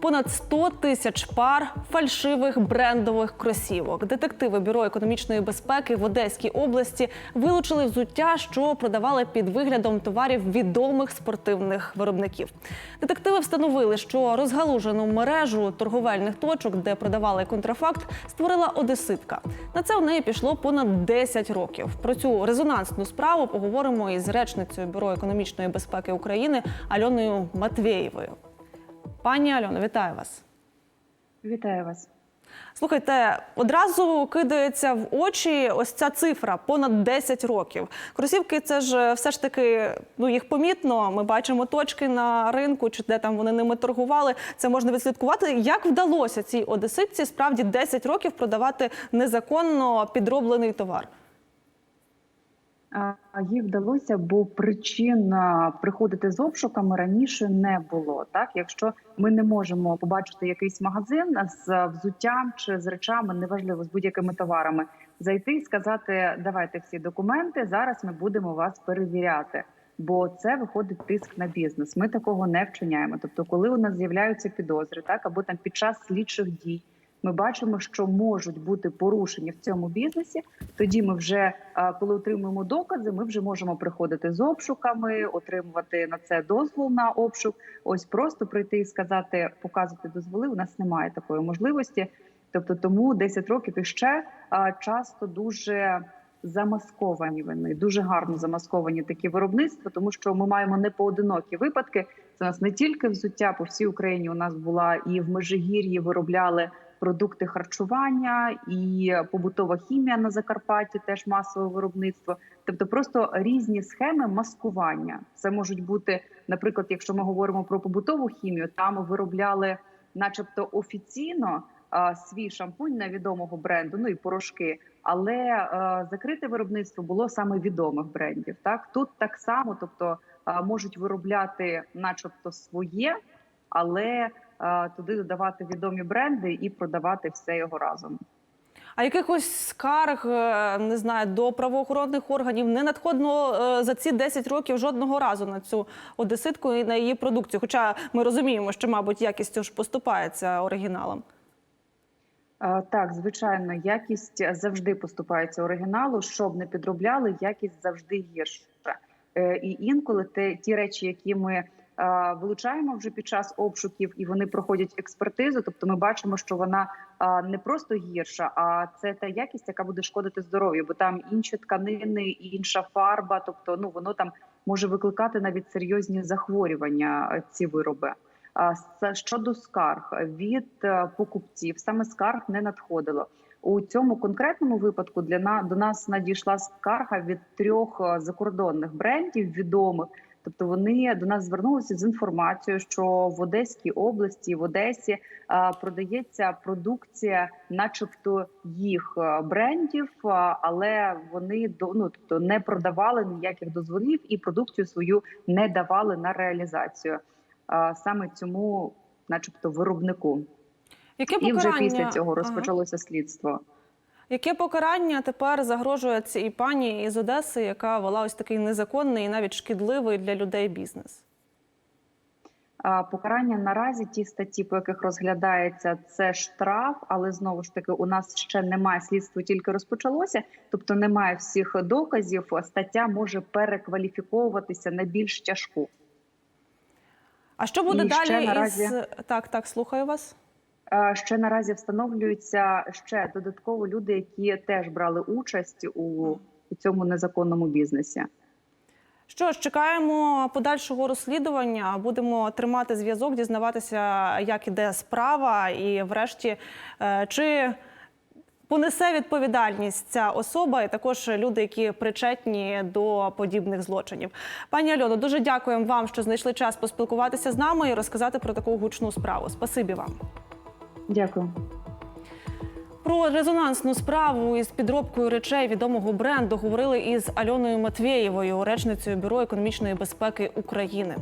понад 100 тисяч пар фальшивих брендових кросівок. Детективи бюро економічної безпеки в Одеській області вилучили взуття, що продавали під виглядом товарів відомих спортивних виробників. Детективи встановили, що розгалужену мережу торговельних точок, де продавали контрафакт, створила одеситка. На це у неї пішло понад 10 років. Про цю резонансну справу поговоримо із речницею бюро економічної безпеки України Альоною Матвєєвою. Пані Альоно, вітаю вас. Вітаю вас. Слухайте, одразу кидається в очі ось ця цифра понад 10 років. Кросівки це ж все ж таки, ну їх помітно. Ми бачимо точки на ринку, чи де там вони ними торгували. Це можна відслідкувати. Як вдалося цій одеситці справді 10 років продавати незаконно підроблений товар? Їй вдалося, бо причин приходити з обшуками раніше не було. Так, якщо ми не можемо побачити якийсь магазин з взуттям чи з речами, неважливо з будь-якими товарами, зайти і сказати: давайте всі документи. Зараз ми будемо вас перевіряти. Бо це виходить тиск на бізнес. Ми такого не вчиняємо. Тобто, коли у нас з'являються підозри, так або там під час слідчих дій. Ми бачимо, що можуть бути порушення в цьому бізнесі. Тоді ми вже, коли отримуємо докази, ми вже можемо приходити з обшуками, отримувати на це дозвол на обшук. Ось просто прийти і сказати, показувати дозволи. У нас немає такої можливості. Тобто, тому 10 років і ще часто дуже замасковані вони дуже гарно замасковані такі виробництва, тому що ми маємо не поодинокі випадки. Це у нас не тільки взуття по всій Україні. У нас була і в Межигір'ї виробляли продукти харчування, і побутова хімія на Закарпатті теж масове виробництво. Тобто, просто різні схеми маскування. Це можуть бути, наприклад, якщо ми говоримо про побутову хімію, там виробляли, начебто, офіційно а, свій шампунь невідомого бренду, ну і порошки. Але е, закрите виробництво було саме відомих брендів. Так тут так само, тобто е, можуть виробляти, начебто, своє, але е, туди додавати відомі бренди і продавати все його разом. А якихось скарг е, не знаю до правоохоронних органів не надходило е, за ці 10 років жодного разу на цю одеситку і на її продукцію. Хоча ми розуміємо, що, мабуть, якістю ж поступається оригіналам. Е, Так, звичайно, якість завжди поступається оригіналу. Щоб не підробляли, якість завжди гірша. Е, І інколи те, ті речі, які ми е, вилучаємо вже під час обшуків, і вони проходять експертизу. Тобто, ми бачимо, що вона е, не просто гірша, а це та якість, яка буде шкодити здоров'ю, бо там інші тканини, інша фарба. Тобто, ну воно там може викликати навіть серйозні захворювання. е, Ці вироби. Щодо скарг від покупців, саме скарг не надходило. У цьому конкретному випадку для на до нас надійшла скарга від трьох закордонних брендів відомих. Тобто вони до нас звернулися з інформацією, що в Одеській області, в Одесі продається продукція, начебто їх брендів, але вони до ну тобто не продавали ніяких дозволів і продукцію свою не давали на реалізацію саме цьому, начебто, виробнику. Яке І вже після цього Ага. розпочалося слідство. Яке покарання тепер загрожує цій пані із Одеси, яка вела ось такий незаконний і навіть шкідливий для людей бізнес? Покарання наразі ті статті, по яких розглядається, це штраф, але знову ж таки у нас ще немає слідство, тільки розпочалося, тобто немає всіх доказів. Стаття може перекваліфіковуватися на більш тяжку. А що буде І далі наразі- із так, так, слухаю вас. А, Ще наразі встановлюються ще додатково люди, які теж брали участь у, у цьому незаконному бізнесі. Що ж, чекаємо подальшого розслідування. Будемо тримати зв'язок, дізнаватися, як іде справа, і врешті е, чи понесе відповідальність ця особа, і також люди, які причетні до подібних злочинів. Пані Альоно, дуже дякуємо вам, що знайшли час поспілкуватися з нами і розказати про таку гучну справу. Спасибі вам. Дякую. Про резонансну справу із підробкою речей відомого бренду говорили із Альоною Матвєєвою, речницею бюро економічної безпеки України.